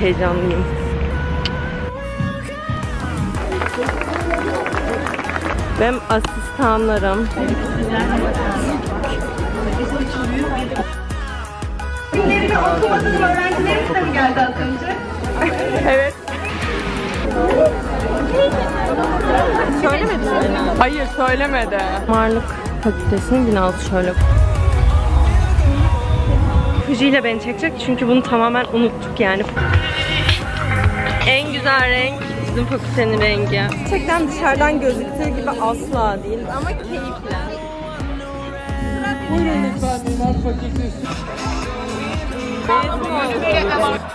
heyecanlıyım. Benim asistanlarım. Günlerini okumadığım öğrencilerimiz de mi geldi az önce? Evet. Söylemedi mi? Hayır söylemedi. Marlık Fakültesi'nin binası şöyle. Fuji ile beni çekecek çünkü bunu tamamen unuttuk yani. Güzel renk bizim fakültenin rengi. Gerçekten dışarıdan gözüktüğü gibi asla değil ama keyifli.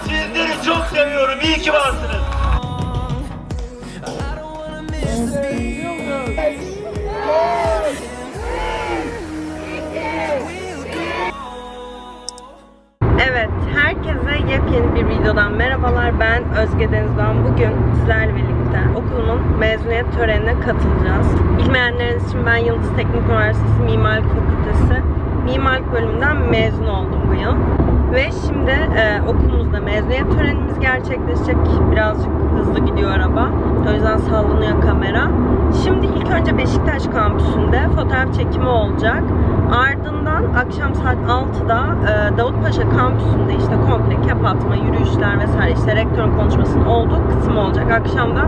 Sizleri çok seviyorum. İyi ki varsınız. Herkese yepyeni bir videodan merhabalar. Ben Özge Denizban. Bugün sizlerle birlikte okulumun mezuniyet törenine katılacağız. Bilmeyenleriniz için ben Yıldız Teknik Üniversitesi Mimarlık Fakültesi Mimarlık bölümünden mezun oldum bu yıl. Ve şimdi e, okulumuzda mezuniyet törenimiz gerçekleşecek. Birazcık hızlı gidiyor araba. O yüzden sallanıyor kamera. Şimdi ilk önce Beşiktaş kampüsünde fotoğraf çekimi olacak. Ardından akşam saat 6'da e, Davutpaşa kampüsünde işte komple kep atma, yürüyüşler vesaire işte rektörün konuşmasının olduğu kısım olacak. Akşam da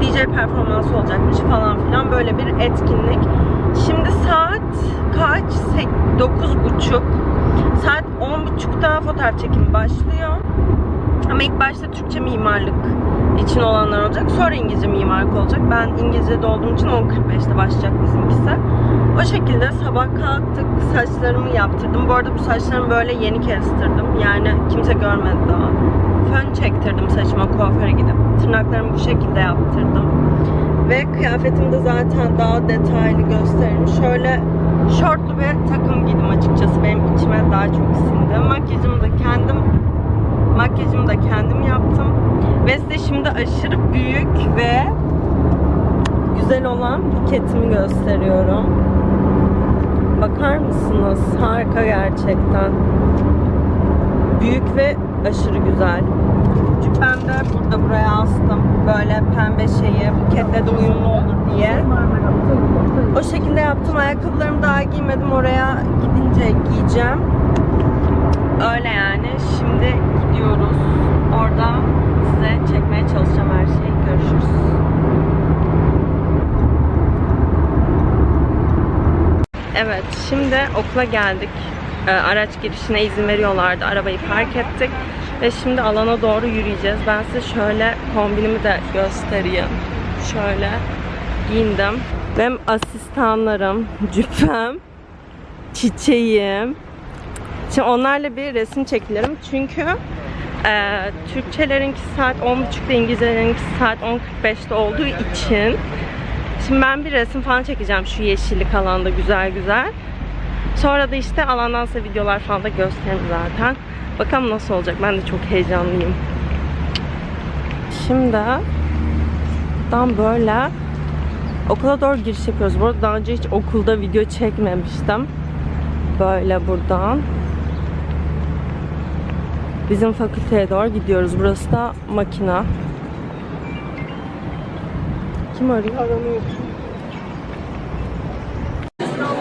DJ performansı olacakmış falan filan böyle bir etkinlik. Şimdi saat kaç? Sek- 9.30. Saat 10.30'da fotoğraf çekimi başlıyor. Ama ilk başta Türkçe mimarlık için olanlar olacak. Sonra İngilizce mimarlık olacak. Ben İngilizce'de olduğum için 10.45'te başlayacak bizimkisi. O şekilde sabah kalktık, saçlarımı yaptırdım. Bu arada bu saçlarımı böyle yeni kestirdim. Yani kimse görmedi daha. Fön çektirdim saçıma kuaföre gidip. Tırnaklarımı bu şekilde yaptırdım. Ve kıyafetimi de zaten daha detaylı gösteririm. Şöyle şortlu bir takım giydim açıkçası. Benim içime daha çok sindi. Makyajımı da kendim Makyajımı da kendim yaptım. Ve şimdi aşırı büyük ve güzel olan buketimi gösteriyorum. Bakar mısınız? Harika gerçekten. Büyük ve aşırı güzel. Cübbem de burada buraya astım. Böyle pembe şeyi buketle de uyumlu olur diye. O şekilde yaptım. Ayakkabılarımı daha giymedim. Oraya gidince giyeceğim. Öyle yani. Şimdi gidiyoruz. Orada size çekmeye çalışacağım her şeyi. Görüşürüz. Evet, şimdi okula geldik. Ee, araç girişine izin veriyorlardı. Arabayı park ettik. Ve şimdi alana doğru yürüyeceğiz. Ben size şöyle kombinimi de göstereyim. Şöyle giyindim. Benim asistanlarım, cübbem, çiçeğim, Şimdi onlarla bir resim çekilerim. Çünkü e, Türkçelerinki saat 10.30'da İngilizcelerinki saat 10.45'te olduğu için Şimdi ben bir resim falan çekeceğim şu yeşillik alanda güzel güzel. Sonra da işte alandan size videolar falan da gösteririm zaten. Bakalım nasıl olacak. Ben de çok heyecanlıyım. Şimdi buradan böyle okula doğru giriş yapıyoruz. Bu arada daha önce hiç okulda video çekmemiştim. Böyle buradan. Bizim fakülteye doğru gidiyoruz. Burası da makina. Kim arıyor?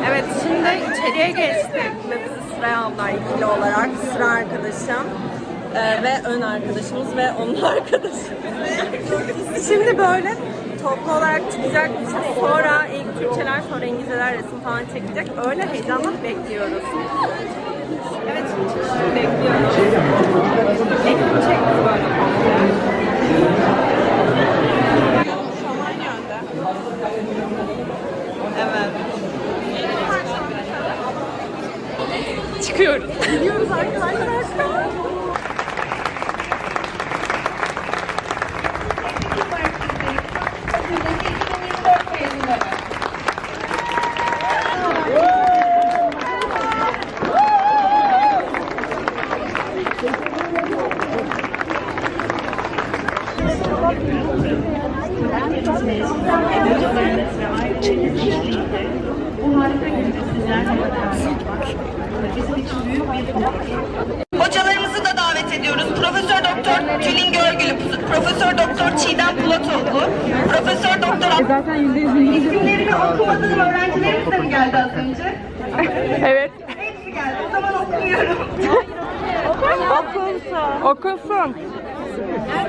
Evet şimdi içeriye geçtik ve bizi sıraya aldılar ikili olarak. Sıra arkadaşım e, ve ön arkadaşımız ve onun arkadaşı. şimdi böyle toplu olarak çıkacakmışız. Sonra ilk Türkçeler sonra İngilizceler resim falan çekecek. Öyle heyecanla bekliyoruz. Evet bekliyoruz. Ekip çekti böyle. Şaman yönde. Evet. Çıkıyoruz. Gidiyoruz arkadaşlar. Hocalarımızı da davet ediyoruz. Profesör Doktor Tülin Görgülü, Profesör Doktor Çiğdem Bulatoğlu, Profesör Doktor Zaten yüzde yüz bilgi. İsimlerini okumadığım öğrencilerimiz de mi geldi az önce? Evet. Hepsi geldi. O zaman okumuyorum. Okunsun.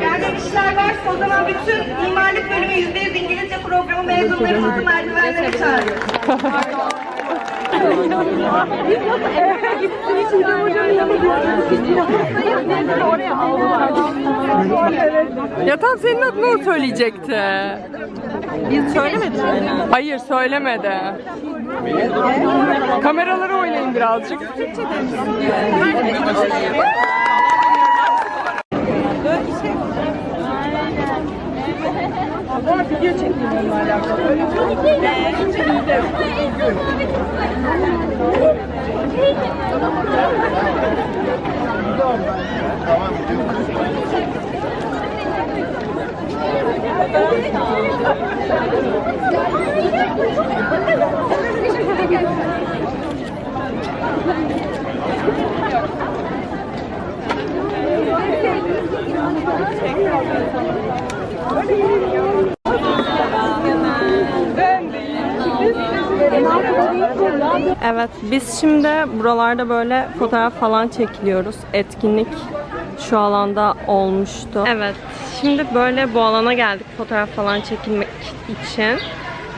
Yani işler varsa o zaman bütün mimarlık bölümü %100 İngilizce programı mezunlarımızı merdivenlere çağırıyoruz. Ya tam senin adını o söyleyecekti. Biz söylemedik mi? Hayır söylemedi. Kameraları oynayın birazcık. Var video çektim onunla alakalı. Öyle Thank şey you. Evet, biz şimdi buralarda böyle fotoğraf falan çekiliyoruz. Etkinlik şu alanda olmuştu. Evet, şimdi böyle bu alana geldik fotoğraf falan çekilmek için.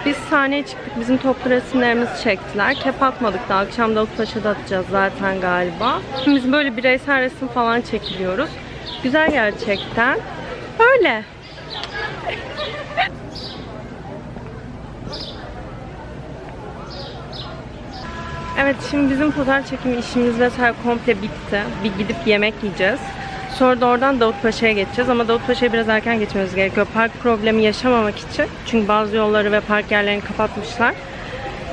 Biz sahneye çıktık, bizim toplu resimlerimizi çektiler. Kep atmadık da akşam Davutpaşa'da atacağız zaten galiba. Biz böyle bireysel resim falan çekiliyoruz. Güzel gerçekten. Öyle. Evet şimdi bizim fotoğraf çekimi işimiz vesaire komple bitti. Bir gidip yemek yiyeceğiz. Sonra da oradan Davutpaşa'ya geçeceğiz ama Davutpaşa'ya biraz erken geçmemiz gerekiyor. Park problemi yaşamamak için. Çünkü bazı yolları ve park yerlerini kapatmışlar.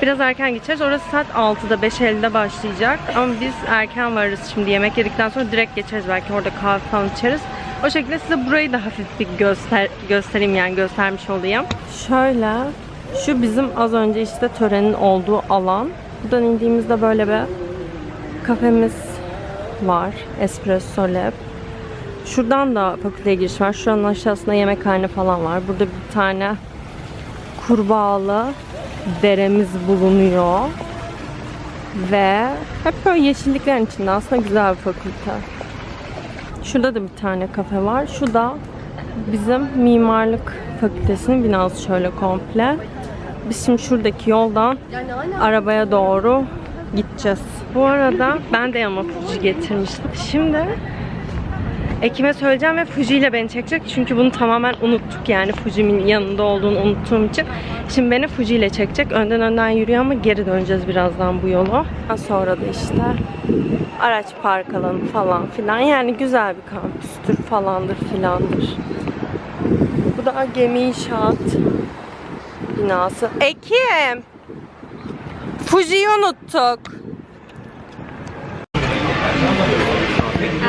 Biraz erken gideceğiz. Orası saat 6'da 5.50'de başlayacak. Ama biz erken varırız şimdi yemek yedikten sonra direkt geçeriz. Belki orada kahve falan içeriz. O şekilde size burayı da hafif bir göster göstereyim yani göstermiş olayım. Şöyle şu bizim az önce işte törenin olduğu alan. Buradan indiğimizde böyle bir kafemiz var. Espresso Lab. Şuradan da fakülteye giriş var. Şuranın aşağısında yemekhane falan var. Burada bir tane kurbağalı deremiz bulunuyor. Ve hep böyle yeşilliklerin içinde aslında güzel bir fakülte. Şurada da bir tane kafe var. Şu da bizim mimarlık fakültesinin binası şöyle komple. Biz şimdi şuradaki yoldan arabaya doğru gideceğiz. Bu arada ben de yanıma Fuji getirmiştim. Şimdi Ekim'e söyleyeceğim ve Fuji ile beni çekecek. Çünkü bunu tamamen unuttuk yani Fuji'min yanında olduğunu unuttuğum için. Şimdi beni Fuji ile çekecek. Önden önden yürüyor ama geri döneceğiz birazdan bu yolu. Sonra da işte araç park alanı falan filan. Yani güzel bir kampüstür falandır filandır. Bu da gemi inşaat binası. Ekim! Fuji'yi unuttuk.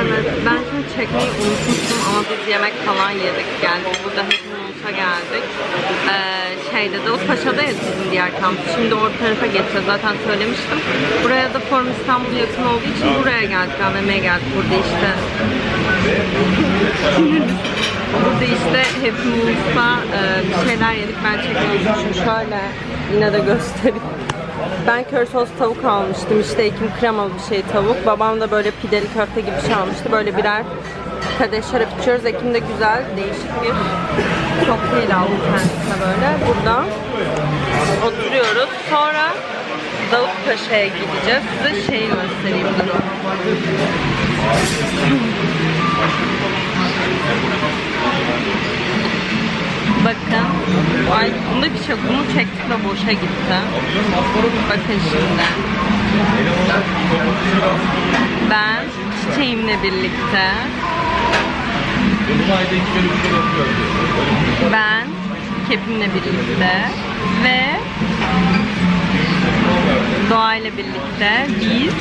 Evet, ben şimdi çekmeyi unutmuştum ama biz yemek falan yedik geldik. Burada Hepimuz'a geldik. Ee, şeyde Davutpaşa'dayız bizim diğer kampüs. Şimdi o tarafa geçeceğiz zaten söylemiştim. Buraya da Forum İstanbul yakın olduğu için buraya geldik. AVM'ye geldik burada işte. Burada işte Hepimuz'da e, bir şeyler yedik. Ben çekmeyi unutmuşum. Şöyle yine de göstereyim. Ben köri sos tavuk almıştım. İşte Ekim kremalı bir şey tavuk. Babam da böyle pideli köfte gibi şey almıştı. Böyle birer kadeh şarap içiyoruz. Ekim de güzel, değişik bir kokteyl aldım kendisine böyle. Burada oturuyoruz. Sonra Davutpaşa'ya gideceğiz. Size şeyi göstereyim durun. Bakın. Ay bunda bir şey bunu çektik ve boşa gitti. Bakın şimdi. Ben çiçeğimle birlikte ben kepimle birlikte ve doğayla birlikte biz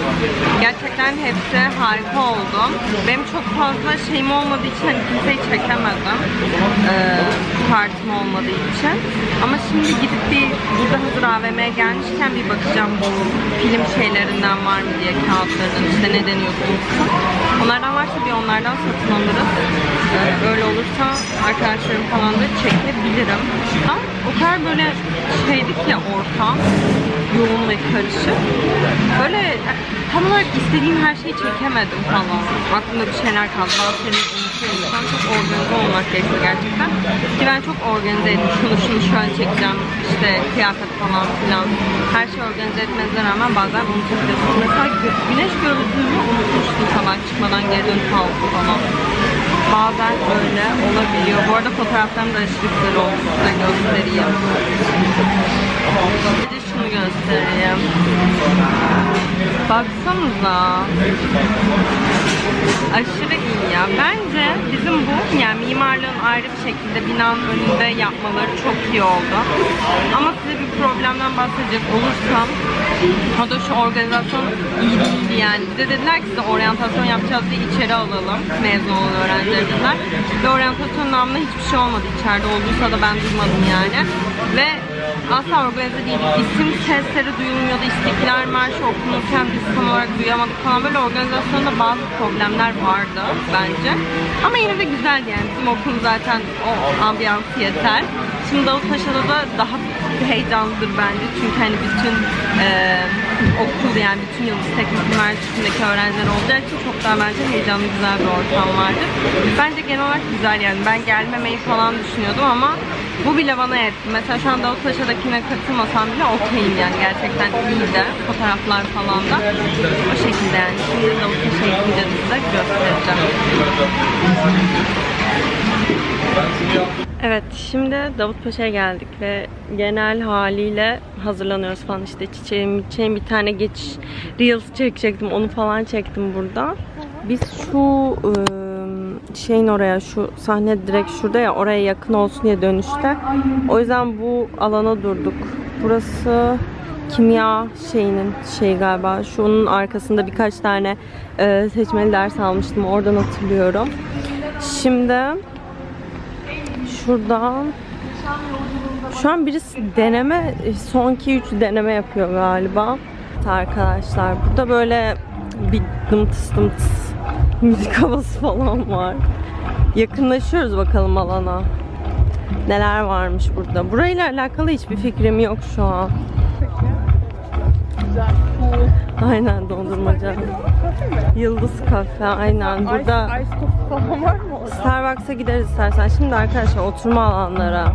gerçekten hepsi harika oldu. Benim çok fazla şeyim olmadığı için hani kimseyi çekemedim. Ee, kartım olmadığı için. Ama şimdi gidip bir burada hazır AVM'ye gelmişken bir bakacağım bu film şeylerinden var mı diye kağıtlarının işte ne deniyordu. Onlardan varsa bir onlardan satın alırız. Ee, öyle olursa arkadaşlarım falan da çekebilirim. Ama o kadar böyle şeydik ya ortam yoğun ve karışık. Böyle tam olarak istediğim her şeyi çekemedim falan. Aklımda bir şeyler kaldı. Bazı şeyleri unutuyorum. Çok organize olmak gerekiyor gerçekten. Ki ben çok organizeydim. Şunu şunu şöyle çekeceğim. İşte kıyafet falan filan. Her şeyi organize etmenize rağmen bazen unutabiliyorsunuz. Mesela gü- güneş gözlüğümü unutmuştum sabah çıkmadan geri dönüp aldım falan. Bazen öyle olabiliyor. Bu arada fotoğraflarım da aşırı güzel. Size göstereyim. Bir de şunu göstereyim. Baksanıza. Aşırı iyi ya. Bence bizim bu yani mimarlığın ayrı bir şekilde binanın önünde yapmaları çok iyi oldu. Ama size bir problemden bahsedecek olursam o da şu organizasyon iyi değildi yani. Bize dediler ki size oryantasyon yapacağız diye içeri alalım mezun olan öğrenciler dediler. Ve oryantasyon namına hiçbir şey olmadı içeride olduysa da ben duymadım yani. Ve asla organize değildik. İsim sesleri duyulmuyordu. İstiklal Marşı okunurken biz tam olarak duyamadık falan. Böyle organizasyonda bazı problemler vardı bence. Ama yine de güzeldi yani. Bizim okul zaten o ambiyans yeter. Şimdi Davutpaşa'da da daha heyecanlıdır bence. Çünkü hani bütün e, okul yani bütün Yıldız Teknik Üniversitesi'ndeki öğrenciler olacağı için çok daha bence heyecanlı güzel bir ortam vardı. Bence genel olarak güzel yani. Ben gelmemeyi falan düşünüyordum ama bu bile bana yetti. Mesela şu an Davutpaşa'dakine katılmasam bile okeyim yani. Gerçekten iyi de. Fotoğraflar falan da. O şekilde yani. Şimdi Davutpaşa'ya gidince de size göstereceğim. Evet, şimdi Davutpaşa'ya geldik ve genel haliyle hazırlanıyoruz falan işte çiçeğim, çiçeğim bir tane geç Reels çekecektim, onu falan çektim burada. Biz şu ıı, şeyin oraya, şu sahne direkt şurada ya, oraya yakın olsun diye dönüşte. O yüzden bu alana durduk. Burası kimya şeyinin şey galiba. Şunun arkasında birkaç tane e, seçmeli ders almıştım. Oradan hatırlıyorum. Şimdi şuradan şu an birisi deneme son 2-3 deneme yapıyor galiba. Arkadaşlar burada böyle bir dımtıs dımtıs müzik havası falan var. Yakınlaşıyoruz bakalım alana. Neler varmış burada. Burayla alakalı hiçbir fikrim yok şu an. Aynen dondurmacı. Yıldız kafe aynen. Burada? Starbucks'a gideriz istersen. Şimdi arkadaşlar oturma alanlara.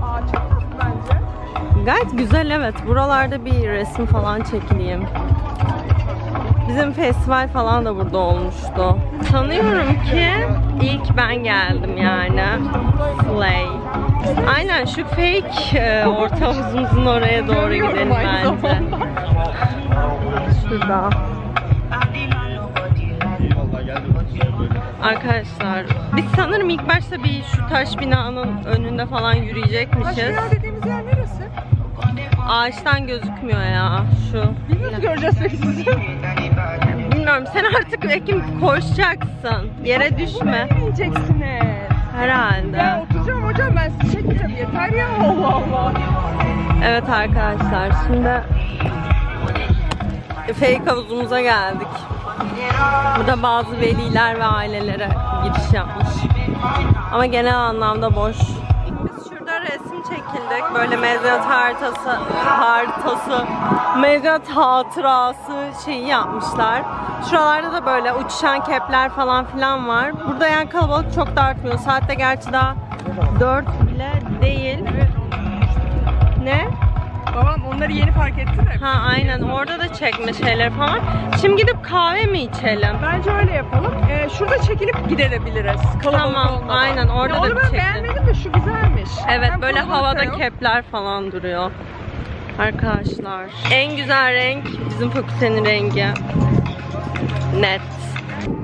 Gayet güzel evet. Buralarda bir resim falan çekileyim. Bizim festival falan da burada olmuştu. Sanıyorum ki ilk ben geldim yani. Slay. Aynen şu fake e, ortamımızın oraya doğru gidelim bence. Şurada. Arkadaşlar biz sanırım ilk başta bir şu taş binanın önünde falan yürüyecekmişiz. Aşkına dediğimiz yer neresi? Ağaçtan gözükmüyor ya şu. Biz nasıl göreceğiz peki sizi? Bilmiyorum sen artık Ekim koşacaksın. Yere düşme. Yiyeceksiniz. Ben Herhalde. oturacağım hocam ben sizi çekeceğim. Yeter ya Allah Allah. Evet arkadaşlar şimdi fake havuzumuza geldik. Burada bazı veliler ve ailelere giriş yapmış. Ama genel anlamda boş. Çekildik. Böyle mezuniyet haritası, haritası, mezuniyet hatırası şeyi yapmışlar. Şuralarda da böyle uçuşan kepler falan filan var. Burada yani kalabalık çok da artmıyor. Saatte gerçi daha 4 bile değil. Ne? Babam onları yeni fark etti de. Ha aynen orada da çekme şeyler falan. Şimdi gidip kahve mi içelim? Bence öyle yapalım. Ee, şurada çekilip gidebiliriz. Kalabalık Tamam, olmadan. aynen, orada ya da ben çekelim. beğenmedim de şu güzelmiş. Evet Hem böyle havada yok. kepler falan duruyor. Arkadaşlar en güzel renk bizim fakültenin rengi. Net.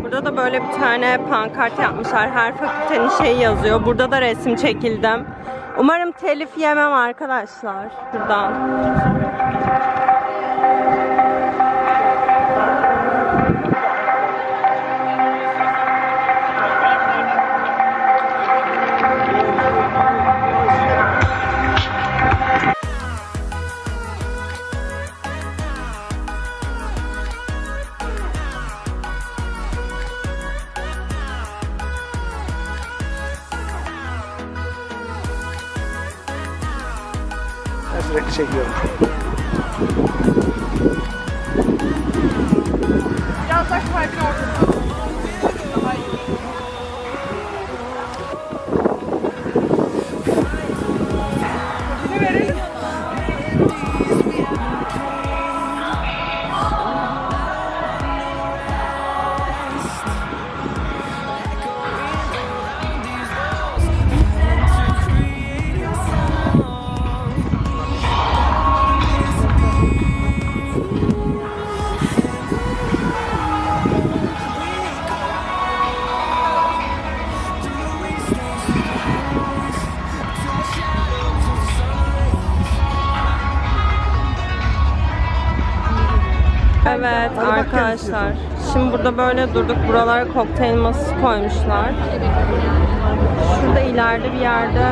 Burada da böyle bir tane pankart yapmışlar. Her fakültenin şeyi yazıyor. Burada da resim çekildim. Umarım telif yemem arkadaşlar. Şuradan. Arkadaşlar. Şimdi burada böyle durduk. Buralara kokteyl masası koymuşlar. Şurada ileride bir yerde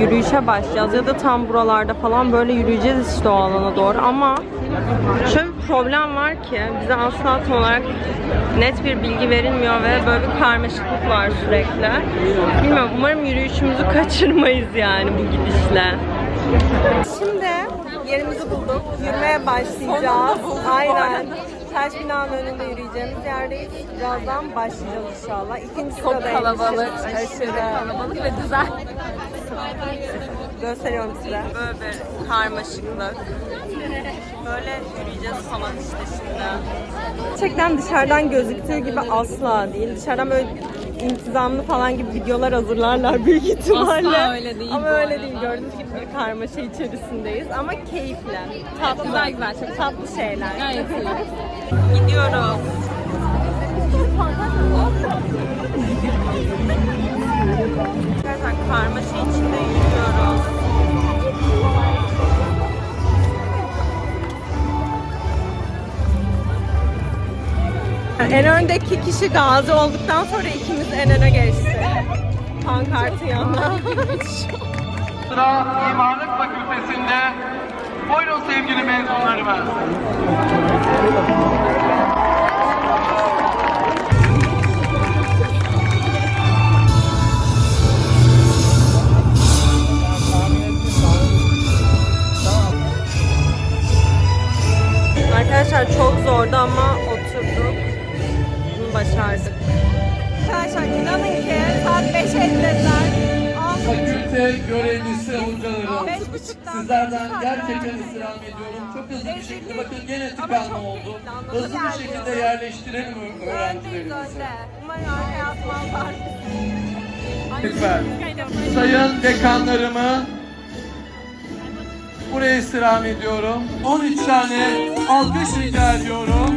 yürüyüşe başlayacağız ya da tam buralarda falan böyle yürüyeceğiz işte o alana doğru ama şöyle bir problem var ki bize asla tam olarak net bir bilgi verilmiyor ve böyle bir karmaşıklık var sürekli. Bilmiyorum umarım yürüyüşümüzü kaçırmayız yani bu gidişle. Şimdi yerimizi bulduk. Yürümeye başlayacağız. Aynen. Taş binanın önünde yürüyeceğimiz yerdeyiz. Birazdan başlayacağız inşallah. İkinci Çok sıradayız. kalabalık, aşırı kalabalık ve güzel. Gösteriyorum size. Böyle bir karmaşıklık. Böyle yürüyeceğiz falan işte şimdi. Gerçekten dışarıdan gözüktüğü gibi asla değil. Dışarıdan böyle intizamlı falan gibi videolar hazırlarlar büyük ihtimalle. Asla öyle değil Ama öyle değil. Gördüğünüz gibi bir karmaşa içerisindeyiz. Ama keyifli. Tatlı. Güzel güzel, çok tatlı şeyler. Gayet iyi. Gidiyoruz. Gerçekten karmaşa içinde En öndeki kişi gazi olduktan sonra ikimiz en öne geçti. Pankartı yanına. Sıra Mimarlık Fakültesinde. Buyurun sevgili mezunlarımız. Arkadaşlar çok zordu ama Sizlerden gerçekten istirham ediyorum. Çok hızlı bir şekilde bakın gene tıkanma oldu. Hızlı bir şekilde yerleştirelim öğrencilerimizi. Lütfen. Sayın dekanlarımı buraya istirham ediyorum. 13 tane alkış rica ediyorum.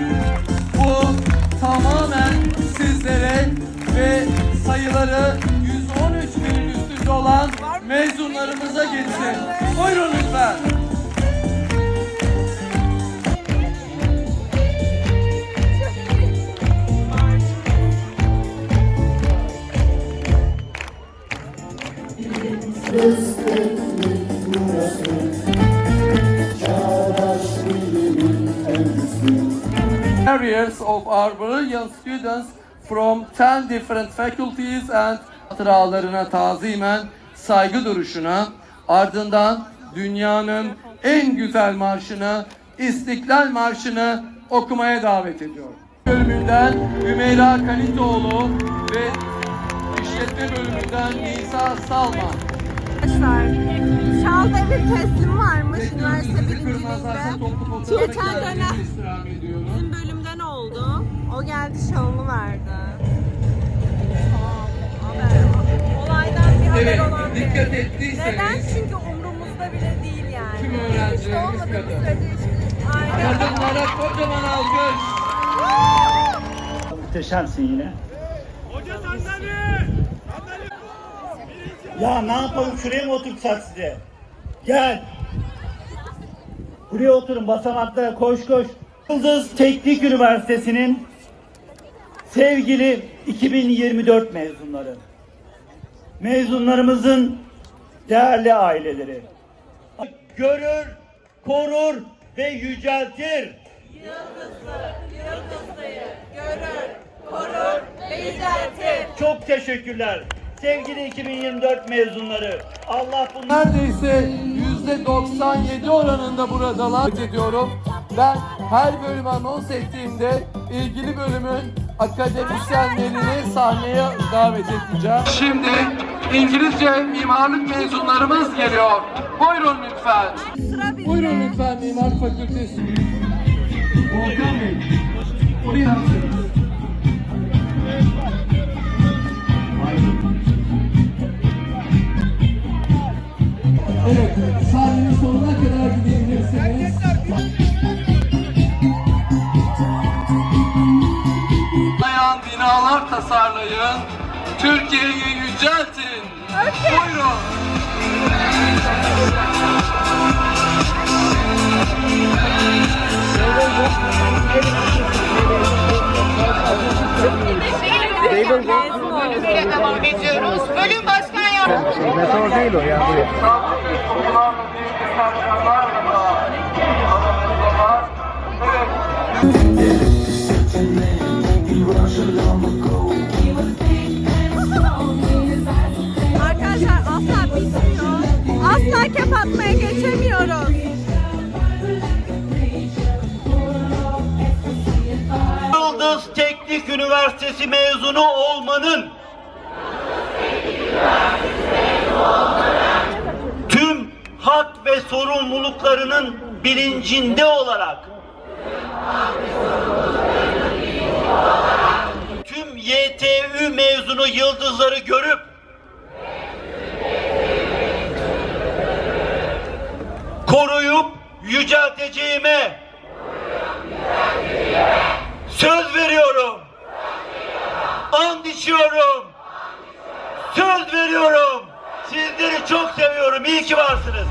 Bu tamamen sizlere ve sayıları 113 binin üstünde olan mezunlarımıza gitsin. Buyurun lütfen. Areas of brilliant students from 10 different faculties and hatıralarına tazimen saygı duruşuna ardından dünyanın en güzel marşını İstiklal Marşı'nı okumaya davet ediyorum. Bölümünden Hümeyra Kalitoğlu ve İşletme bölümünden Nisa Salman. Arkadaşlar Şal'da bir teslim varmış üniversite fotoğraf Geçen dönem bizim bölümden oldu. O geldi şalını verdi. Evet, dikkat ettiyseniz Neden? Çünkü umrumuzda bile değil yani. Tüm öğrencilerimiz kadın. kadınlara kocaman alkış. Muhteşemsin yine. Ya ne yapalım şuraya mı oturtsak size? Gel. Buraya oturun basamaklara koş koş. Yıldız Teknik Üniversitesi'nin sevgili 2024 mezunları. Mezunlarımızın değerli aileleri. Görür, korur ve yüceltir. Çok teşekkürler. Sevgili 2024 mezunları, Allah bunları Neredeyse yüzde 97 oranında buradalar ediyorum. Ben her bölüm anons ettiğimde ilgili bölümün akademisyenlerini sahneye davet edeceğim. Şimdi İngilizce mimarlık mezunlarımız geliyor. Buyurun lütfen. Buyurun lütfen Mimarlık Fakültesi. Volkan Bey. Oraya Evet, sahnenin sonuna kadar gidebilirsiniz. Dayan binalar tasarlayın, Türkiye'yi yüceltin. Buyurun. devam ediyoruz. Bölüm başkan yardımcısı. Sağlık ve konularla ilgili sergilerle de aramızda var. Asla kep atmaya geçemiyoruz. Yıldız Teknik Üniversitesi mezunu olmanın tüm hak ve sorumluluklarının bilincinde olarak tüm YTÜ mezunu yıldızları görüp koruyup yücelteceğime Söz veriyorum. And içiyorum. Söz veriyorum. Sizleri çok seviyorum. İyi ki varsınız.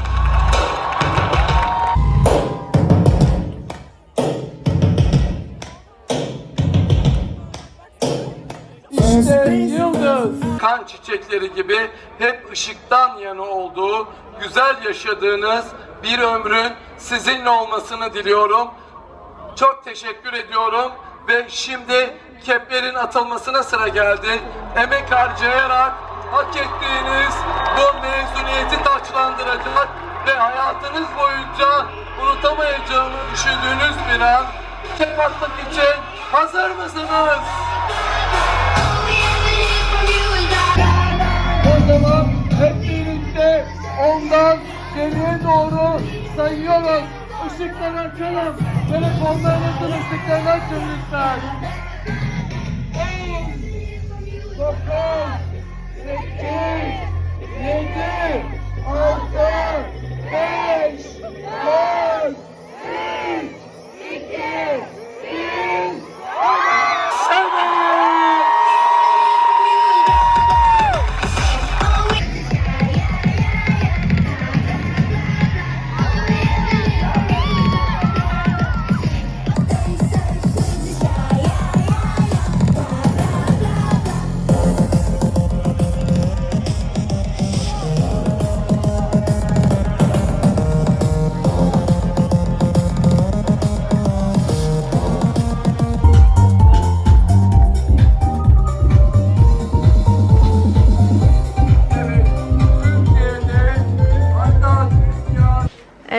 İşte yıldız. Kan çiçekleri gibi hep ışıktan yana olduğu, güzel yaşadığınız bir ömrün sizinle olmasını diliyorum. Çok teşekkür ediyorum ve şimdi keplerin atılmasına sıra geldi. Emek harcayarak hak ettiğiniz bu mezuniyeti taçlandıracak ve hayatınız boyunca unutamayacağını düşündüğünüz bir an kep atmak için hazır mısınız? O zaman hep birlikte ondan geriye doğru sayıyoruz. Işıkları açalım. Telefonlarınızın ışıklarını açın lütfen. 10, 9, 8, 7,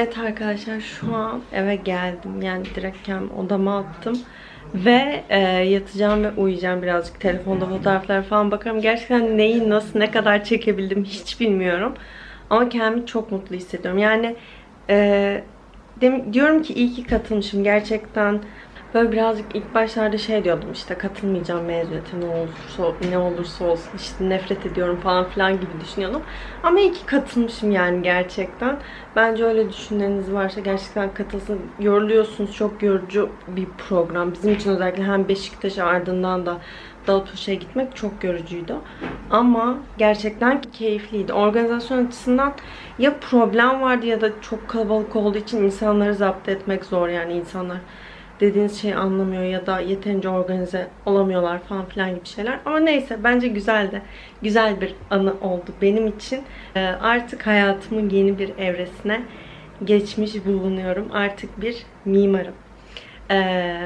Evet arkadaşlar şu an eve geldim. Yani direkt kendimi odama attım. Ve e, yatacağım ve uyuyacağım birazcık. Telefonda fotoğraflara falan bakarım. Gerçekten neyi nasıl ne kadar çekebildim hiç bilmiyorum. Ama kendimi çok mutlu hissediyorum. Yani e, dem- diyorum ki iyi ki katılmışım. Gerçekten böyle birazcık ilk başlarda şey diyordum işte katılmayacağım mezuniyete ne olursa ne olursa olsun işte nefret ediyorum falan filan gibi düşünüyordum. Ama iyi ki katılmışım yani gerçekten. Bence öyle düşünleriniz varsa gerçekten katılsın. Yoruluyorsunuz. Çok yorucu bir program. Bizim için özellikle hem Beşiktaş'a ardından da Davutpaşa'ya gitmek çok yorucuydu. Ama gerçekten keyifliydi. Organizasyon açısından ya problem vardı ya da çok kalabalık olduğu için insanları zapt etmek zor yani insanlar dediğiniz şeyi anlamıyor ya da yeterince organize olamıyorlar falan filan gibi şeyler. Ama neyse bence güzeldi. Güzel bir anı oldu benim için. Ee, artık hayatımın yeni bir evresine geçmiş bulunuyorum. Artık bir mimarım. Ee,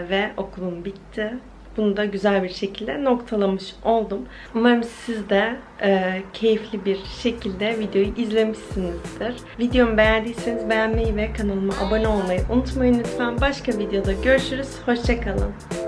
ve okulum bitti. Bunu da güzel bir şekilde noktalamış oldum. Umarım siz de e, keyifli bir şekilde videoyu izlemişsinizdir. Videomu beğendiyseniz beğenmeyi ve kanalıma abone olmayı unutmayın lütfen. Başka videoda görüşürüz. Hoşçakalın.